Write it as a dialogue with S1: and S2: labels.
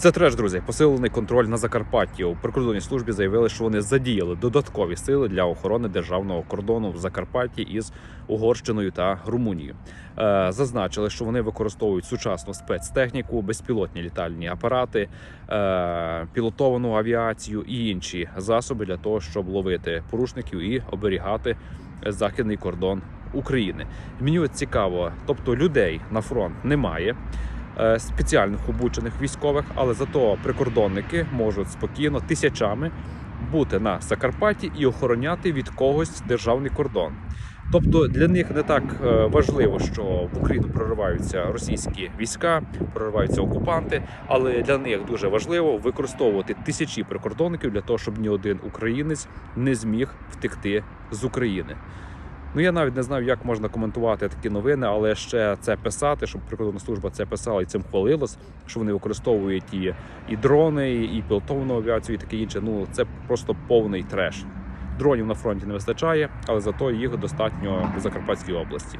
S1: Це треш, друзі. Посилений контроль на Закарпатті. У прикордонній службі заявили, що вони задіяли додаткові сили для охорони державного кордону в Закарпатті із Угорщиною та Румунією. Е, зазначили, що вони використовують сучасну спецтехніку, безпілотні літальні апарати, е, пілотовану авіацію і інші засоби для того, щоб ловити порушників і оберігати західний кордон України. Мені цікаво, тобто людей на фронт немає спеціальних обучених військових, але зато прикордонники можуть спокійно тисячами бути на Закарпатті і охороняти від когось державний кордон. Тобто для них не так е, важливо, що в Україну прориваються російські війська, прориваються окупанти, але для них дуже важливо використовувати тисячі прикордонників для того, щоб ні один українець не зміг втекти з України. Ну я навіть не знаю, як можна коментувати такі новини, але ще це писати, щоб прикордонна служба це писала і цим хвалилась, що вони використовують і, і дрони, і пілотовану авіацію, і таке інше. Ну це просто повний треш. Дронів на фронті не вистачає, але зато їх достатньо в Закарпатській області.